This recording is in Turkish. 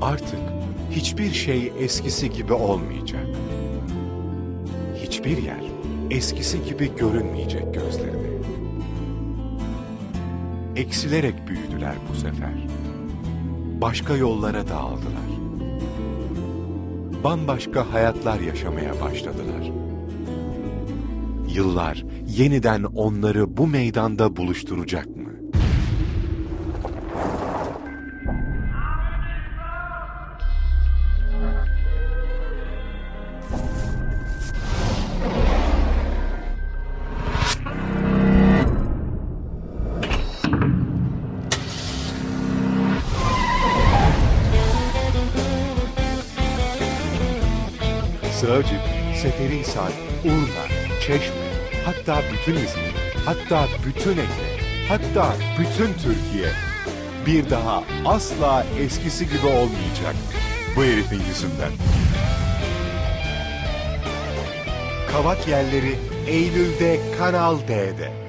Artık hiçbir şey eskisi gibi olmayacak. Hiçbir yer eskisi gibi görünmeyecek gözlerine. Eksilerek büyüdüler bu sefer. Başka yollara dağıldılar. Bambaşka hayatlar yaşamaya başladılar. Yıllar yeniden onları bu meydanda buluşturacak mı? Sığacık, Seferihisar, Urla, Çeşme, hatta bütün İzmir, hatta bütün Ege, hatta bütün Türkiye bir daha asla eskisi gibi olmayacak bu herifin yüzünden. Kavak yerleri Eylül'de Kanal D'de.